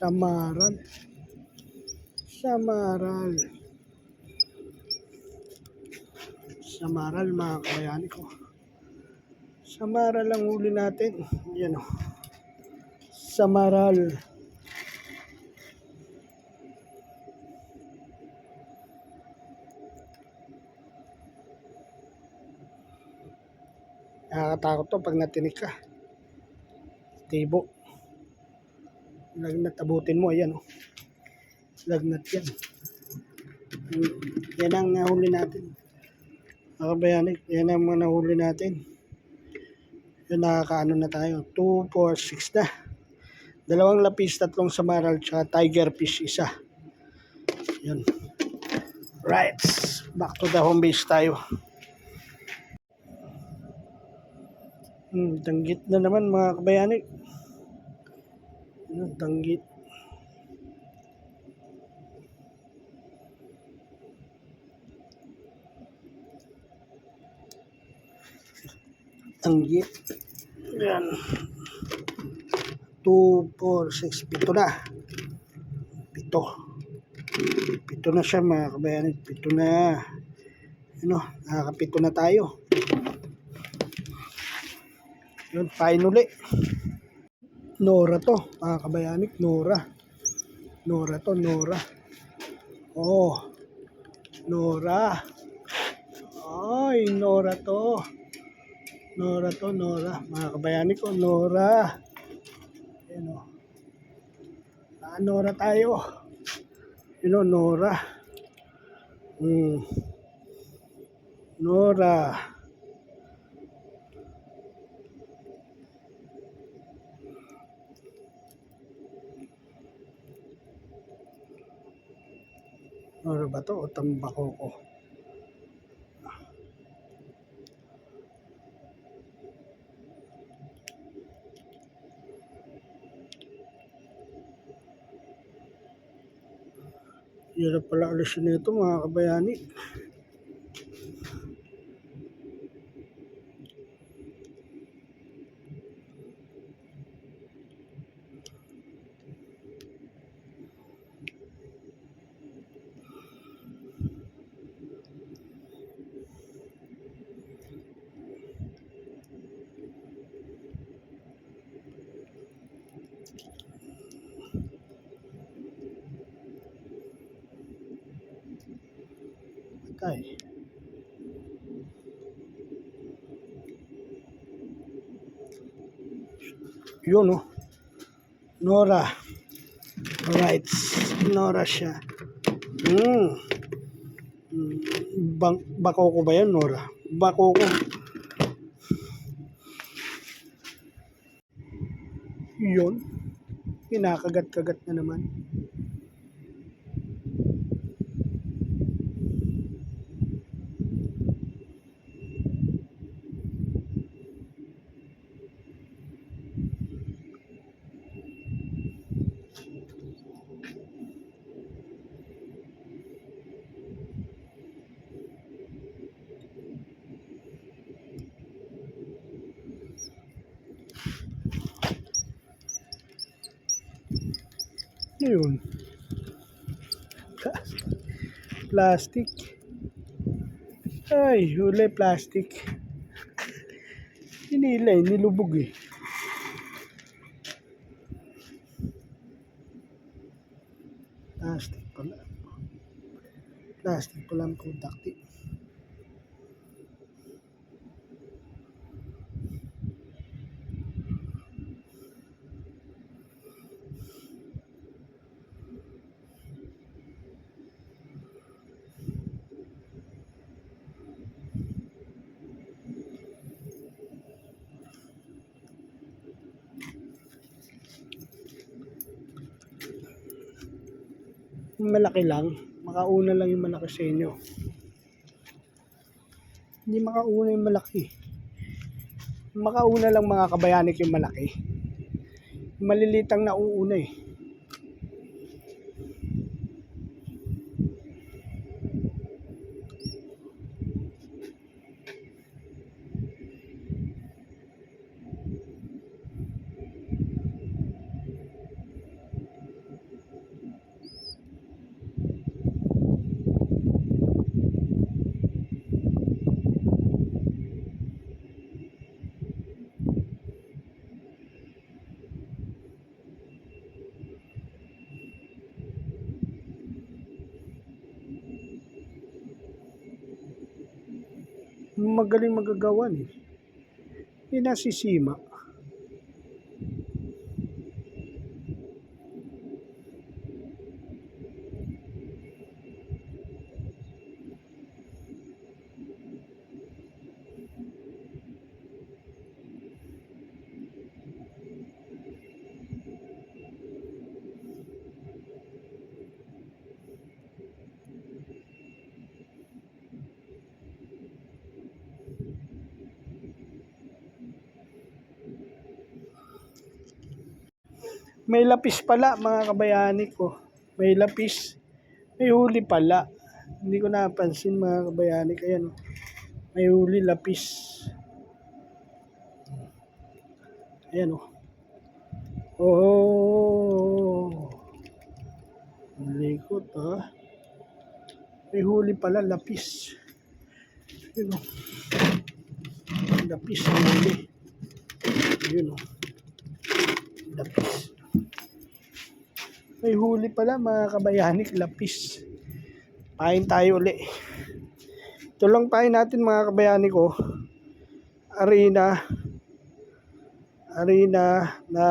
Samaral. Samaral. Samaral mga kabayani ko. Samaral ang huli natin. Yan o. Samaral. Nakakatakot to pag natinik ka. Tibo. Lagnat abutin mo. Ayan o. Lagnat yan. Yan ang nahuli natin. Mga bayanik, yan ang mga nahuli natin. Yan nakakaano na tayo. 2, 4, 6 na. Dalawang lapis, tatlong samaral, tsaka tiger fish isa. Yan. Right. Back to the home base tayo. Hmm, danggit na naman mga kabayanik. Yan, danggit. Danggit. Yan. 2, 4, 6, pito na. Pito. Pito na siya mga kabayanik. Pito na. Ano, nakakapito na tayo. Yun, pain uli. Nora to, mga kabayanik, Nora. Nora to, Nora. Oh, Nora. Ay, Nora to. Nora to, Nora. Mga kabayanik ko, Nora. Ayan o. Ah, Nora tayo. Yun o, Nora. Hmm. Nora. Ano ba to? O tambako ko? Hirap pala alisin nito mga kabayani. Patay. Yun oh. Nora. Alright. Nora siya. Hmm. Hmm. Bang, bako ko ba yan, Nora? Bako ko. Yun. Kinakagat-kagat na naman. Yun? Plastic. Ay, huli plastic. Hinila eh, nilubog eh. Plastic pala. Plastic pala ang eh. Yung malaki lang, makauna lang yung malaki sa inyo. Hindi makauna yung malaki. Makauna lang mga kabayanik yung malaki. Malilitang nauuna eh. Magaling magagawan eh. Hindi nasisima. May lapis pala mga kabayani ko. May lapis. May huli pala. Hindi ko napansin mga kabayani. Kaya no. May huli lapis. Ayan o. Oh. Ang Likot ha. May huli pala lapis. Ayan o. Lapis ang huli. Ayan o. Lapis. May huli pala mga kabayanik, lapis. Pain tayo uli. Ito lang pain natin mga kabayanik ko. Arena. Arena na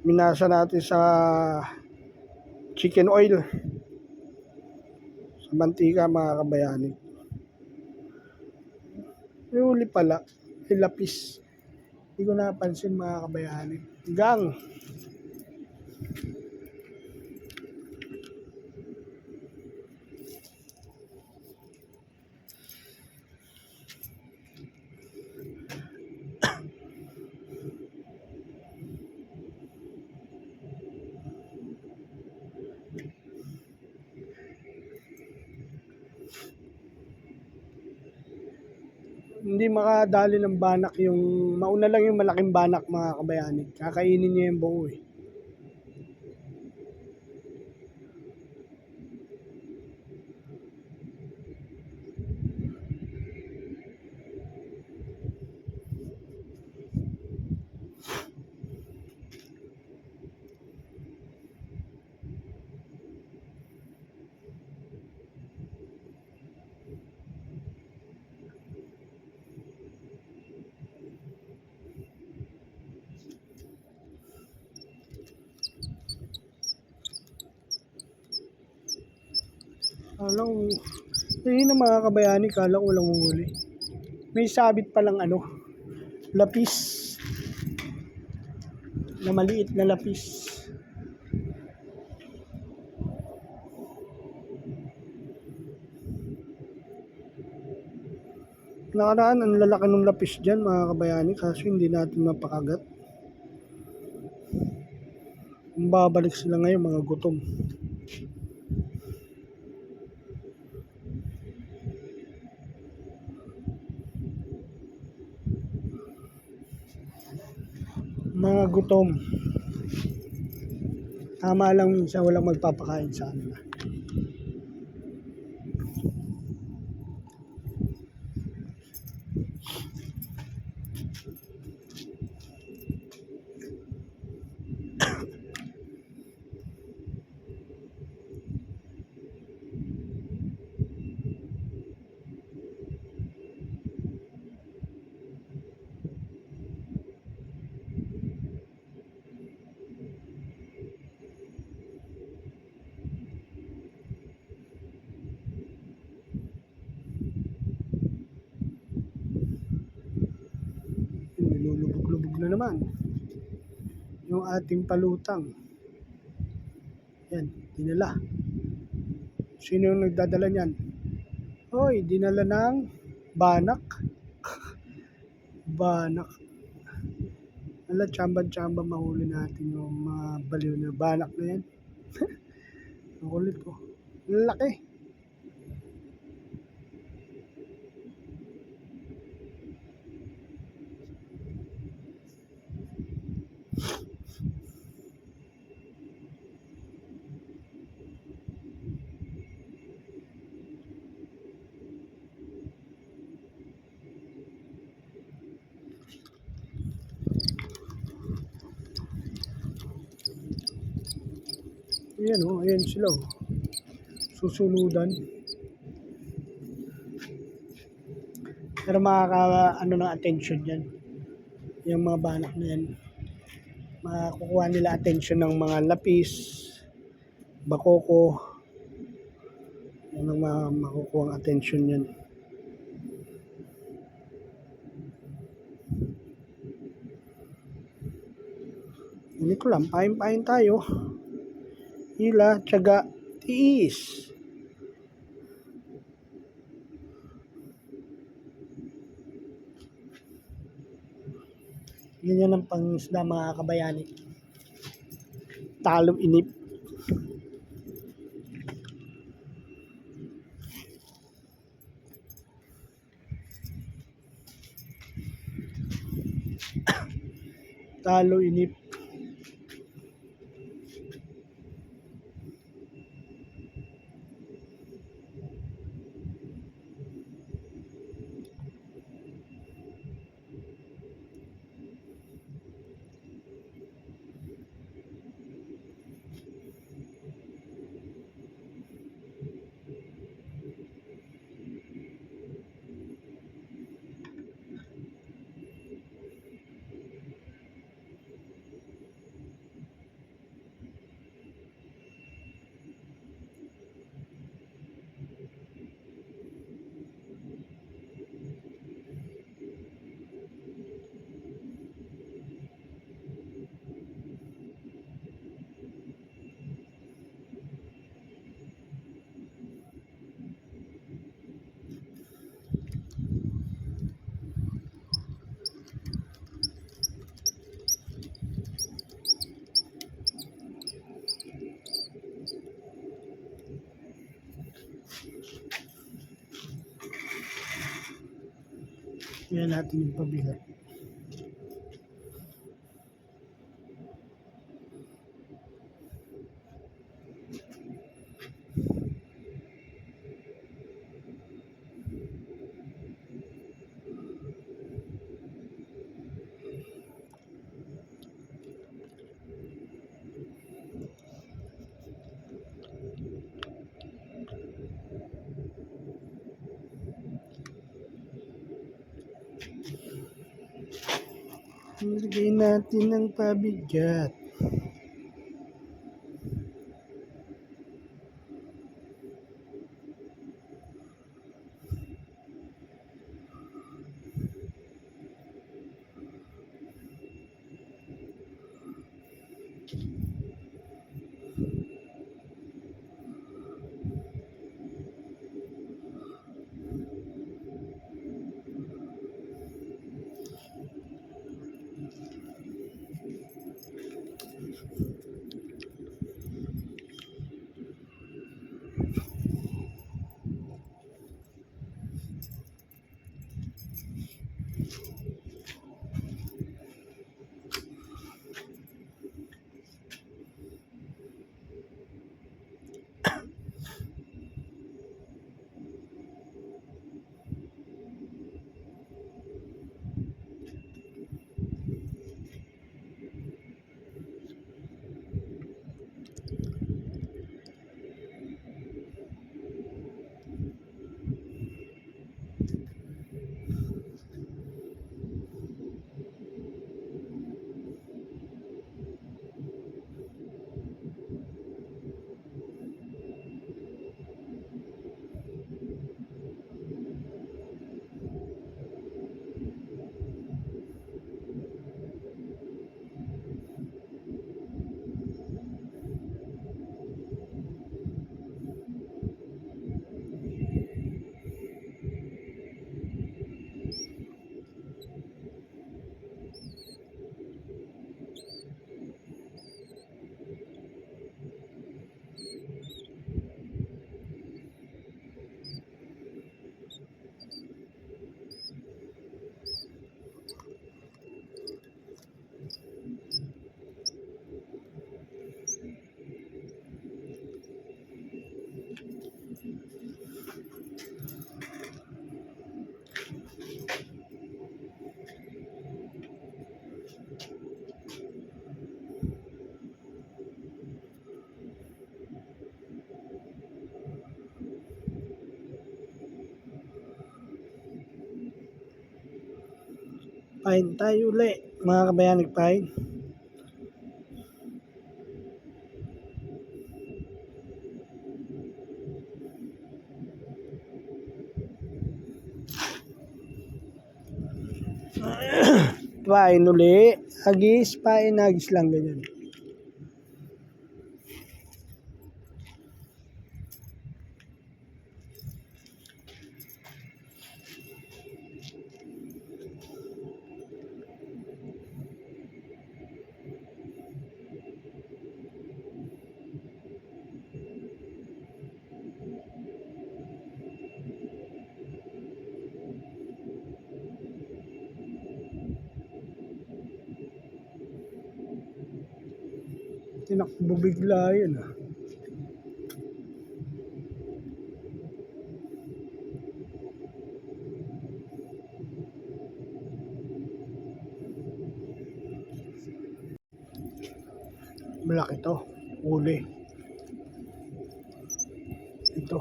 minasa natin sa chicken oil. Sa mantika mga kabayanik. May huli pala. May lapis. Hindi ko napansin mga kabayanik. Gang. Hindi makadali ng banak yung mauna lang yung malaking banak mga kabayani. Kakainin niya yung buo eh. Alam ko, yun na mga kabayani, kala ko walang huli. May sabit palang ano, lapis. Na maliit na lapis. Nakaraan, ang lalaki ng lapis dyan mga kabayani, kaso hindi natin mapakagat. Babalik sila ngayon, mga gutom. Mga gutom. Tama lang minsan walang magpapakain sa kanila. Na naman. Yung ating palutang. Yan, dinala. Sino yung nagdadala niyan? Hoy, dinala ng banak. banak. Ala, tsamba-tsamba mahuli natin yung mga baliw na banak na yan. Ang kulit ko. Laki. Ayan o, oh, ayan sila o. Susunudan. Pero makaka ano ng attention yan. Yung mga banak na yan. Makakukuha nila attention ng mga lapis, bakoko. Yan ang mga makukuha ang attention yan. Hindi ko lang, pahin-pahin tayo. Hila, tiyaga, tiis. Ganyan ang pangisda mga kabayani. Talong inip. Talo inip. Yan natin yung pabigat. Ilagay natin ng pabigat. Pain tayo uli, mga kabayanig pain. pain uli. Agis, pain, agis lang ganyan. Tinakbo bigla yun ah. Malaki to. Uli. Ito.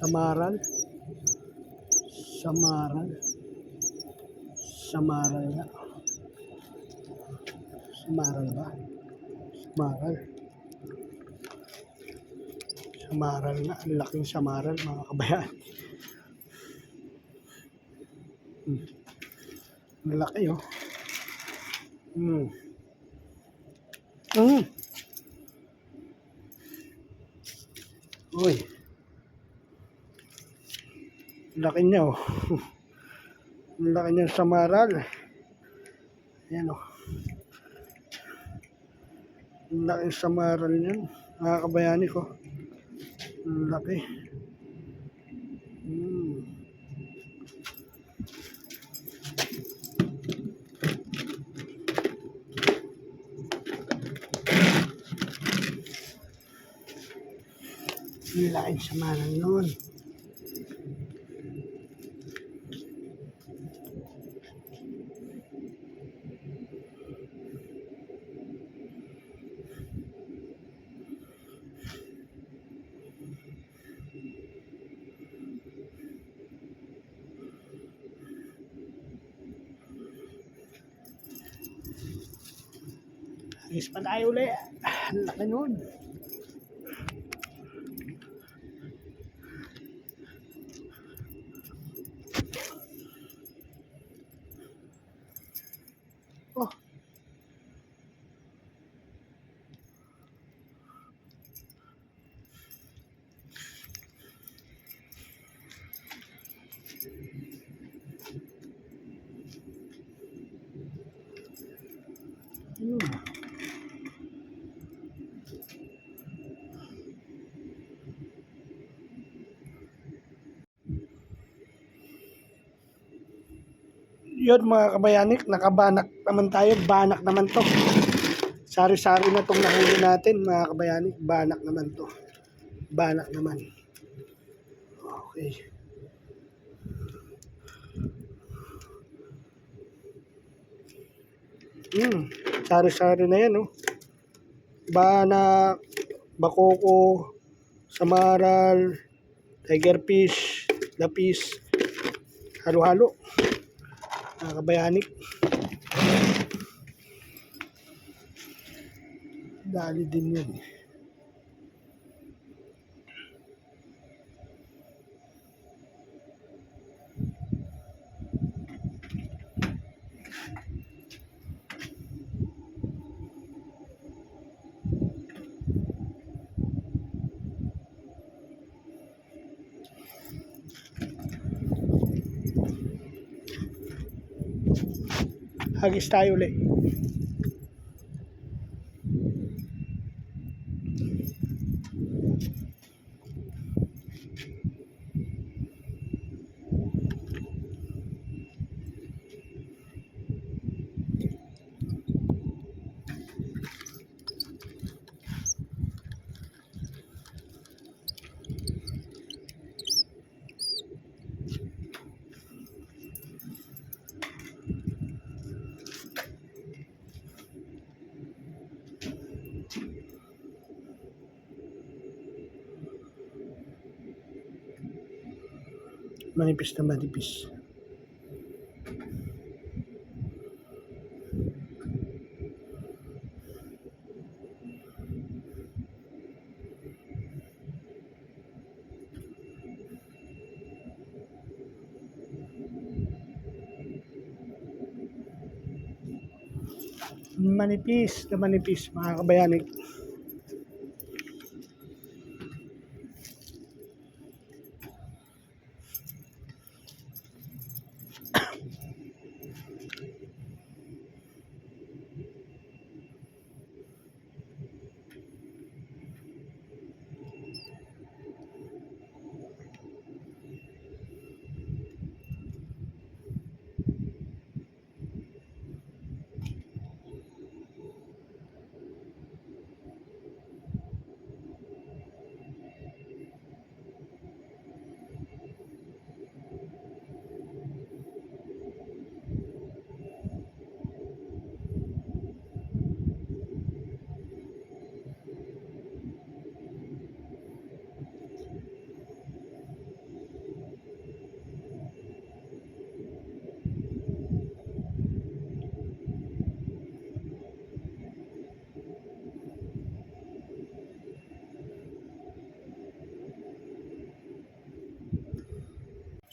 Samaral. Samaral. Samaral nga. Samaral ba? Samaral. Samaral nga. Ang laking samaral mga kabayan. Hmm. Ang laki oh. Hmm. Hmm. Uy. Laki niya oh. Ang laki niya samaral. Ayan oh. Ang laki samaral niyan. Mga kabayani ko. Laki. Hmm. Laking samaral nun. Ayos pa tayo uli. Ang laki nun. Yun mga kabayanik, nakabanak naman tayo. Banak naman to. Sari-sari na tong nahuli natin mga kabayanik. Banak naman to. Banak naman. Okay. Hmm, sari-sari na yan, oh. Banak, bakoko, samaral, tigerfish, lapis, halo-halo mga. Dali din yun. Hagis tayo ulit. manipis na manipis. manipis na manipis mga kabayani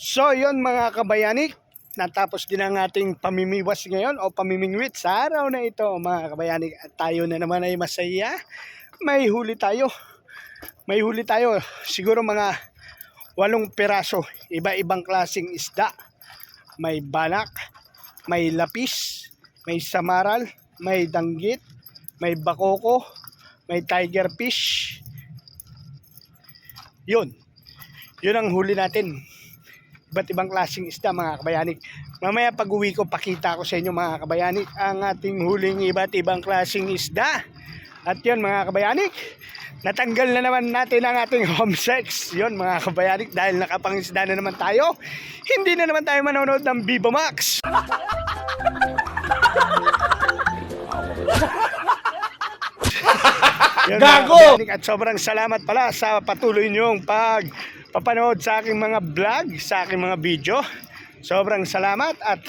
So yon mga kabayanik, natapos din ang ating pamimiwas ngayon o pamimingwit sa araw na ito mga kabayanik. At tayo na naman ay masaya. May huli tayo. May huli tayo. Siguro mga walong peraso. Iba-ibang klasing isda. May banak, may lapis, may samaral, may danggit, may bakoko, may tiger fish. Yun. Yun ang huli natin iba't ibang klaseng isda mga kabayanik. Mamaya pag uwi ko, pakita ko sa inyo mga kabayanik ang ating huling iba't ibang klaseng isda. At yun mga kabayanik, natanggal na naman natin ang ating home sex. Yun mga kabayanik, dahil nakapangisda na naman tayo, hindi na naman tayo manonood ng Viva Max. Yun, Gago! At sobrang salamat pala sa patuloy niyong pag papanood sa aking mga vlog, sa aking mga video. Sobrang salamat at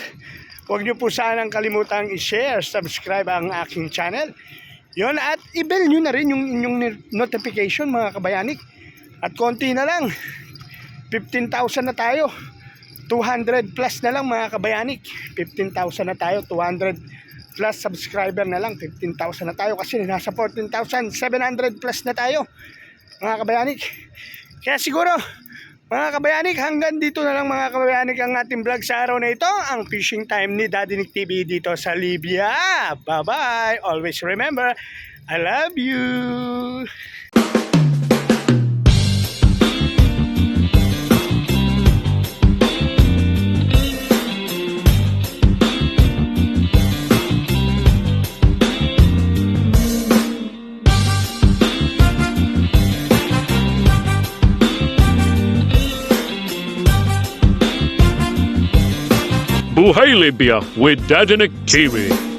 huwag niyo po sanang kalimutang i-share, subscribe ang aking channel. Yun, at i-bell nyo na rin yung inyong notification mga kabayanik. At konti na lang, 15,000 na tayo. 200 plus na lang mga kabayanik. 15,000 na tayo, 200 plus subscriber na lang. 15,000 na tayo kasi nasa 14,700 plus na tayo mga kabayanik. Kaya siguro, mga kabayanik, hanggang dito na lang mga kabayanik ang ating vlog sa araw na ito. Ang fishing time ni Daddy Nick TV dito sa Libya. Bye-bye. Always remember, I love you. Buhay Libya with Dadinik TV.